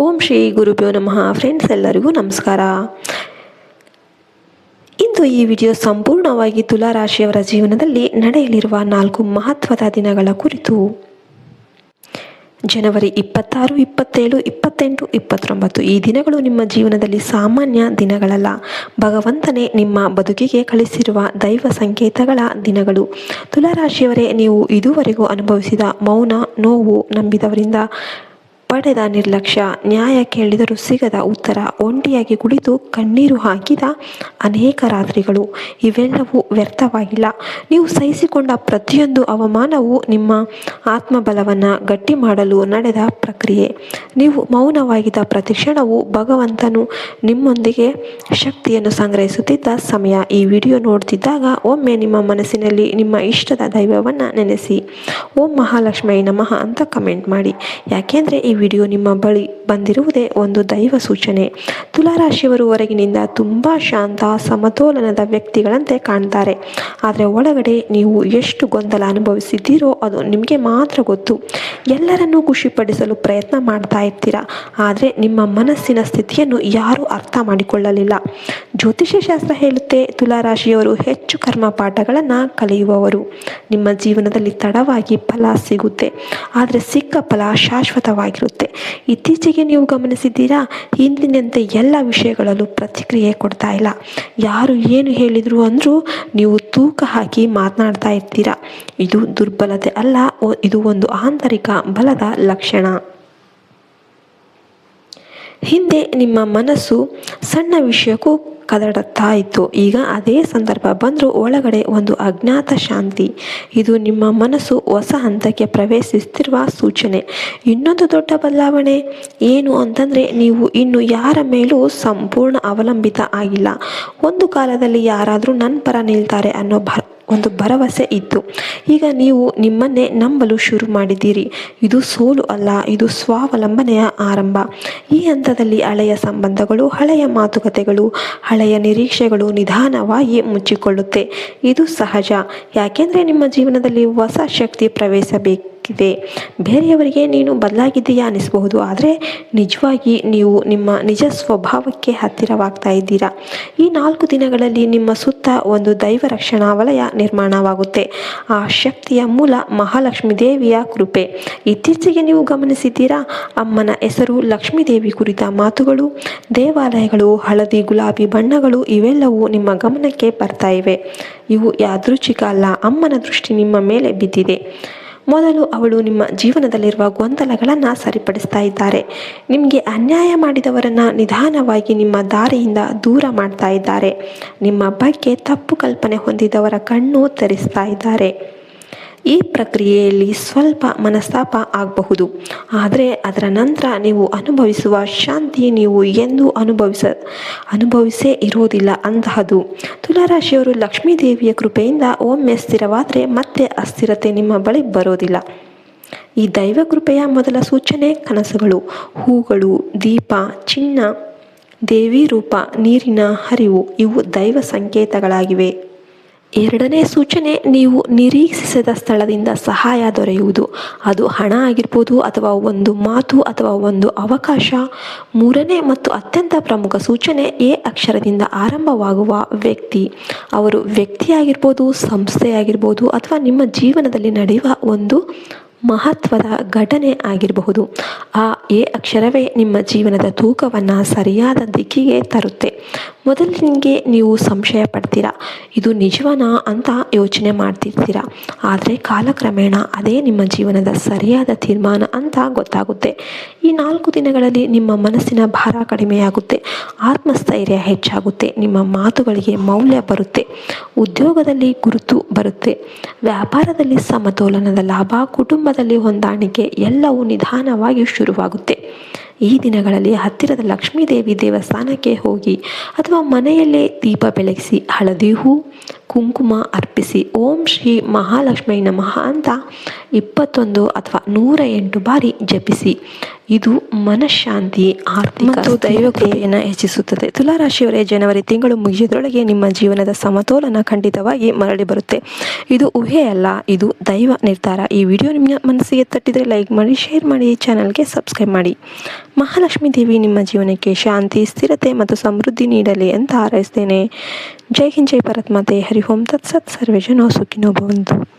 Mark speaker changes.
Speaker 1: ಓಂ ಶ್ರೀ ಗುರುಭ್ಯೋ ನಮಃ. ಫ್ರೆಂಡ್ಸ್ ಎಲ್ಲರಿಗೂ ನಮಸ್ಕಾರ. ಇಂದು ಈ ವಿಡಿಯೋ ಸಂಪೂರ್ಣವಾಗಿ ತುಲಾ ರಾಶಿಯವರ ಜೀವನದಲ್ಲಿ ನಡೆಯಲಿರುವ ನಾಲ್ಕು ಮಹತ್ವದ ದಿನಗಳ ಕುರಿತು. ಜನವರಿ ಇಪ್ಪತ್ತಾರು, ಇಪ್ಪತ್ತೇಳು, ಇಪ್ಪತ್ತೆಂಟು, ಇಪ್ಪತ್ತೊಂಬತ್ತು ಈ ದಿನಗಳು ನಿಮ್ಮ ಜೀವನದಲ್ಲಿ ಸಾಮಾನ್ಯ ದಿನಗಳಲ್ಲ. ಭಗವಂತನೇ ನಿಮ್ಮ ಬದುಕಿಗೆ ಕಳಿಸಿರುವ ದೈವ ಸಂಕೇತಗಳ ದಿನಗಳು. ತುಲಾರಾಶಿಯವರೇ, ನೀವು ಇದುವರೆಗೂ ಅನುಭವಿಸಿದ ಮೌನ, ನೋವು ನಂಬಿದವರಿಂದ ಪಡೆದ ನಿರ್ಲಕ್ಷ್ಯ, ನ್ಯಾಯ ಕೇಳಿದರೂ ಸಿಗದ ಉತ್ತರ, ಒಂಟಿಯಾಗಿ ಕುಳಿತು ಕಣ್ಣೀರು ಹಾಕಿದ ಅನೇಕ ರಾತ್ರಿಗಳು. ಇವೆಲ್ಲವೂ ವ್ಯರ್ಥವಾಗಿಲ್ಲ. ನೀವು ಸಹಿಸಿಕೊಂಡ ಪ್ರತಿಯೊಂದು ಅವಮಾನವು ನಿಮ್ಮ ಆತ್ಮಬಲವನ್ನು ಗಟ್ಟಿ ಮಾಡಲು ನಡೆದ ಪ್ರಕ್ರಿಯೆ. ನೀವು ಮೌನವಾಗಿದ್ದ ಪ್ರತಿ ಕ್ಷಣವು ಭಗವಂತನು ನಿಮ್ಮೊಂದಿಗೆ ಶಕ್ತಿಯನ್ನು ಸಂಗ್ರಹಿಸುತ್ತಿದ್ದ ಸಮಯ. ಈ ವಿಡಿಯೋ ನೋಡ್ತಿದ್ದಾಗ ಒಮ್ಮೆ ನಿಮ್ಮ ಮನಸ್ಸಿನಲ್ಲಿ ನಿಮ್ಮ ಇಷ್ಟದ ದೈವವನ್ನು ನೆನೆಸಿ. ಓಂ ಮಹಾಲಕ್ಷ್ಮಿ ನಮಃ ಅಂತ ಕಮೆಂಟ್ ಮಾಡಿ. ಯಾಕೆಂದರೆ ಈ ವಿಡಿಯೋ ನಿಮ್ಮ ಬಳಿ ಬಂದಿರುವುದೇ ಒಂದು ದೈವ ಸೂಚನೆ. ತುಲಾರಾಶಿಯವರು ಹೊರಗಿನಿಂದ ತುಂಬ ಶಾಂತ, ಸಮತೋಲನದ ವ್ಯಕ್ತಿಗಳಂತೆ ಕಾಣ್ತಾರೆ. ಆದರೆ ಒಳಗಡೆ ನೀವು ಎಷ್ಟು ಗೊಂದಲ ಅನುಭವಿಸಿದ್ದೀರೋ ಅದು ನಿಮಗೆ ಮಾತ್ರ ಗೊತ್ತು. ಎಲ್ಲರನ್ನೂ ಖುಷಿಪಡಿಸಲು ಪ್ರಯತ್ನ ಮಾಡ್ತಾ ಇರ್ತೀರಾ? ಆದರೆ ನಿಮ್ಮ ಮನಸ್ಸಿನ ಸ್ಥಿತಿಯನ್ನು ಯಾರೂ ಅರ್ಥ ಮಾಡಿಕೊಳ್ಳಲಿಲ್ಲ. ಜ್ಯೋತಿಷ್ಯ ಶಾಸ್ತ್ರ ಹೇಳುತ್ತೆ, ತುಲಾರಾಶಿಯವರು ಹೆಚ್ಚು ಕರ್ಮ ಪಾಠಗಳನ್ನು ಕಲಿಯುವವರು. ನಿಮ್ಮ ಜೀವನದಲ್ಲಿ ತಡವಾಗಿ ಫಲ ಸಿಗುತ್ತೆ. ಆದರೆ ಸಿಕ್ಕ ಫಲ ಶಾಶ್ವತವಾಗಿರುತ್ತೆ. ಇತ್ತೀಚೆಗೆ ನೀವು ಗಮನಿಸಿದ್ದೀರಾ ಹಿಂದಿನಂತೆ ಎಲ್ಲ ವಿಷಯಗಳಲ್ಲೂ ಪ್ರತಿಕ್ರಿಯೆ ಕೊಡ್ತಾ ಇಲ್ಲ. ಯಾರು ಏನು ಹೇಳಿದರು ಅಂದರೂ ನೀವು ತೂಕ ಹಾಕಿ ಮಾತನಾಡ್ತಾ ಇರ್ತೀರಾ. ಇದು ದುರ್ಬಲತೆ ಅಲ್ಲ ಇದು ಒಂದು ಆಂತರಿಕ ಬಲದ ಲಕ್ಷಣ. ಹಿಂದೆ ನಿಮ್ಮ ಮನಸ್ಸು ಸಣ್ಣ ವಿಷಯಕ್ಕೂ ಕದಡುತ್ತಾ ಇತ್ತು ಈಗ ಅದೇ ಸಂದರ್ಭ ಬಂದರೂ ಒಳಗಡೆ ಒಂದು ಅಜ್ಞಾತ ಶಾಂತಿ. ಇದು ನಿಮ್ಮ ಮನಸ್ಸು ಹೊಸ ಹಂತಕ್ಕೆ ಪ್ರವೇಶಿಸುತ್ತಿರುವ ಸೂಚನೆ. ಇನ್ನೊಂದು ದೊಡ್ಡ ಬದಲಾವಣೆ ಏನು ಅಂತಂದರೆ ನೀವು ಇನ್ನು ಯಾರ ಮೇಲೂ ಸಂಪೂರ್ಣ ಅವಲಂಬಿತ ಆಗಿಲ್ಲ. ಒಂದು ಕಾಲದಲ್ಲಿ ಯಾರಾದರೂ ನನ್ನ ಪರ ನಿಲ್ತಾರೆ ಅನ್ನೋ ಭರ ಒಂದು ಭರವಸೆ ಇತ್ತು. ಈಗ ನೀವು ನಿಮ್ಮನ್ನೇ ನಂಬಲು ಶುರು ಮಾಡಿದ್ದೀರಿ. ಇದು ಸೋಲು ಅಲ್ಲ, ಇದು ಸ್ವಾವಲಂಬನೆಯ ಆರಂಭ. ಈ ಹಂತದಲ್ಲಿ ಹಳೆಯ ಸಂಬಂಧಗಳು, ಹಳೆಯ ಮಾತುಕತೆಗಳು, ಹಳೆಯ ನಿರೀಕ್ಷೆಗಳು ನಿಧಾನವಾಗಿ ಮುಚ್ಚಿಕೊಳ್ಳುತ್ತೆ. ಇದು ಸಹಜ. ಯಾಕೆಂದರೆ ನಿಮ್ಮ ಜೀವನದಲ್ಲಿ ಹೊಸ ಶಕ್ತಿ ಪ್ರವೇಶಬೇಕಿದೆ ಬೇರೆಯವರಿಗೆ ನೀನು ಬದಲಾಗಿದ್ದೀಯಾ ಅನಿಸಬಹುದು. ಆದರೆ ನಿಜವಾಗಿ ನೀವು ನಿಮ್ಮ ನಿಜ ಸ್ವಭಾವಕ್ಕೆ ಹತ್ತಿರವಾಗ್ತಾ ಇದ್ದೀರಾ. ಈ ನಾಲ್ಕು ದಿನಗಳಲ್ಲಿ ನಿಮ್ಮ ಸುತ್ತ ಒಂದು ದೈವ ರಕ್ಷಣಾ ವಲಯ ನಿರ್ಮಾಣವಾಗುತ್ತೆ. ಆ ಶಕ್ತಿಯ ಮೂಲ ಮಹಾಲಕ್ಷ್ಮೀ ದೇವಿಯ ಕೃಪೆ. ಇತ್ತೀಚೆಗೆ ನೀವು ಗಮನಿಸಿದ್ದೀರಾ? ಅಮ್ಮನ ಹೆಸರು ಲಕ್ಷ್ಮೀ ದೇವಿ ಕುರಿತ ಮಾತುಗಳು, ದೇವಾಲಯಗಳು, ಹಳದಿ ಗುಲಾಬಿ ಬಣ್ಣಗಳು ಇವೆಲ್ಲವೂ ನಿಮ್ಮ ಗಮನಕ್ಕೆ ಬರ್ತಾ ಇವೆ. ಇವು ಯಾದೃಚ್ಛಿಕ ಅಲ್ಲ, ಅಮ್ಮನ ದೃಷ್ಟಿ ನಿಮ್ಮ ಮೇಲೆ ಬಿದ್ದಿದೆ. ಮೊದಲು ಅವಳು ನಿಮ್ಮ ಜೀವನದಲ್ಲಿರುವ ಗೊಂದಲಗಳನ್ನು ಸರಿಪಡಿಸ್ತಾ ಇದ್ದಾರೆ. ನಿಮಗೆ ಅನ್ಯಾಯ ಮಾಡಿದವರನ್ನು ನಿಧಾನವಾಗಿ ನಿಮ್ಮ ದಾರಿಯಿಂದ ದೂರ ಮಾಡ್ತಾ ಇದ್ದಾರೆ. ನಿಮ್ಮ ಬಗ್ಗೆ ತಪ್ಪು ಕಲ್ಪನೆ ಹೊಂದಿದವರ ಕಣ್ಣು ತರಿಸ್ತಾ ಇದ್ದಾರೆ. ಈ ಪ್ರಕ್ರಿಯೆಯಲ್ಲಿ ಸ್ವಲ್ಪ ಮನಸ್ತಾಪ ಆಗಬಹುದು. ಆದರೆ ಅದರ ನಂತರ ನೀವು ಅನುಭವಿಸುವ ಶಾಂತಿ ನೀವು ಎಂದು ಅನುಭವಿಸ, ಅನುಭವಿಸೇ ಇರೋದಿಲ್ಲ ಅಂತಹದು. ತುಲಾರಾಶಿಯವರು ಲಕ್ಷ್ಮೀ ದೇವಿಯ ಕೃಪೆಯಿಂದ ಒಮ್ಮೆ ಸ್ಥಿರವಾದರೆ ಮತ್ತೆ ಅಸ್ಥಿರತೆ ನಿಮ್ಮ ಬಳಿ ಬರೋದಿಲ್ಲ. ಈ ದೈವ ಕೃಪೆಯ ಮೊದಲ ಸೂಚನೆ ಕನಸುಗಳು. ಹೂಗಳು, ದೀಪ, ಚಿನ್ನ, ದೇವಿ ರೂಪ, ನೀರಿನ ಹರಿವು, ಇವು ದೈವ ಸಂಕೇತಗಳಾಗಿವೆ. ಎರಡನೇ ಸೂಚನೆ, ನೀವು ನಿರೀಕ್ಷಿಸದ ಸ್ಥಳದಿಂದ ಸಹಾಯ ದೊರೆಯುವುದು. ಅದು ಹಣ ಆಗಿರ್ಬೋದು ಅಥವಾ ಒಂದು ಮಾತು ಅಥವಾ ಒಂದು ಅವಕಾಶ. ಮೂರನೇ ಮತ್ತು ಅತ್ಯಂತ ಪ್ರಮುಖ ಸೂಚನೆ, ಎ ಅಕ್ಷರದಿಂದ ಆರಂಭವಾಗುವ ವ್ಯಕ್ತಿ. ಅವರು ವ್ಯಕ್ತಿಯಾಗಿರ್ಬೋದು, ಸಂಸ್ಥೆಯಾಗಿರ್ಬೋದು ಅಥವಾ ನಿಮ್ಮ ಜೀವನದಲ್ಲಿ ನಡೆಯುವ ಒಂದು ಮಹತ್ವದ ಘಟನೆ ಆಗಿರಬಹುದು. ಆ ಎ ಅಕ್ಷರವೇ ನಿಮ್ಮ ಜೀವನದ ತೂಕವನ್ನು ಸರಿಯಾದ ದಿಕ್ಕಿಗೆ ತರುತ್ತೆ. ಮೊದಲಿಗೆ ನೀವು ಸಂಶಯ ಪಡ್ತೀರಾ? ಇದು ನಿಜವನಾ ಅಂತ ಯೋಚನೆ ಮಾಡ್ತಿರ್ತೀರಾ? ಆದರೆ ಕಾಲಕ್ರಮೇಣ ಅದೇ ನಿಮ್ಮ ಜೀವನದ ಸರಿಯಾದ ತೀರ್ಮಾನ ಅಂತ ಗೊತ್ತಾಗುತ್ತೆ. ಈ ನಾಲ್ಕು ದಿನಗಳಲ್ಲಿ ನಿಮ್ಮ ಮನಸ್ಸಿನ ಭಾರ ಕಡಿಮೆಯಾಗುತ್ತೆ. ಆತ್ಮಸ್ಥೈರ್ಯ ಹೆಚ್ಚಾಗುತ್ತೆ. ನಿಮ್ಮ ಮಾತುಗಳಿಗೆ ಮೌಲ್ಯ ಬರುತ್ತೆ. ಉದ್ಯೋಗದಲ್ಲಿ ಗುರುತು ಬರುತ್ತೆ. ವ್ಯಾಪಾರದಲ್ಲಿ ಸಮತೋಲನದ ಲಾಭ ಕುಟುಂಬದಲ್ಲಿ ಹೊಂದಾಣಿಕೆ ಎಲ್ಲವೂ ನಿಧಾನವಾಗಿ ಶುರುವಾಗುತ್ತೆ. ಈ ದಿನಗಳಲ್ಲಿ ಹತ್ತಿರದ ಲಕ್ಷ್ಮೀ ದೇವಿ ದೇವಸ್ಥಾನಕ್ಕೆ ಹೋಗಿ ಅಥವಾ ಮನೆಯಲ್ಲೇ ದೀಪ ಬೆಳಗಿಸಿ ಹಳದಿ ಹೂ ಕುಂಕುಮ ಅರ್ಪಿಸಿ ಓಂ ಶ್ರೀ ಮಹಾಲಕ್ಷ್ಮಿ ನಮಃ ಅಂತ ಇಪ್ಪತ್ತೊಂದು ಅಥವಾ ನೂರ ಎಂಟು ಬಾರಿ ಜಪಿಸಿ. ಇದು ಮನಃಶಾಂತಿ ಆರ್ಥಿಕ ಮತ್ತು ದೈವ ಕೃಪೆಯನ್ನು ಹೆಚ್ಚಿಸುತ್ತದೆ. ತುಲಾರಾಶಿಯವರೇ ಜನವರಿ ತಿಂಗಳು ಮುಗಿಯೋದ್ರೊಳಗೆ ನಿಮ್ಮ ಜೀವನದ ಸಮತೋಲನ ಖಂಡಿತವಾಗಿ ಮರಳಿ ಬರುತ್ತೆ. ಇದು ಊಹೆಯಲ್ಲ ಇದು ದೈವ ನಿರ್ಧಾರ. ಈ ವಿಡಿಯೋ ನಿಮ್ಮ ಮನಸ್ಸಿಗೆ ತಟ್ಟಿದರೆ ಲೈಕ್ ಮಾಡಿ ಶೇರ್ ಮಾಡಿ ಚಾನಲ್ಗೆ ಸಬ್ಸ್ಕ್ರೈಬ್ ಮಾಡಿ. ಮಹಾಲಕ್ಷ್ಮೀ ದೇವಿ ನಿಮ್ಮ ಜೀವನಕ್ಕೆ ಶಾಂತಿ, ಸ್ಥಿರತೆ ಮತ್ತು ಸಮೃದ್ಧಿ ನೀಡಲಿ ಅಂತ ಹಾರೈಸ್ತೇನೆ. ಜೈ ಹಿಂದ್, ಜೈ ಭಾರತ್ ಮಾತೆ. ಹರಿ ಓಂ. ತತ್ಸತ್. ಸರ್ವೇ ಜನೋ ಸುಖಿನೋ ಭವಂತು.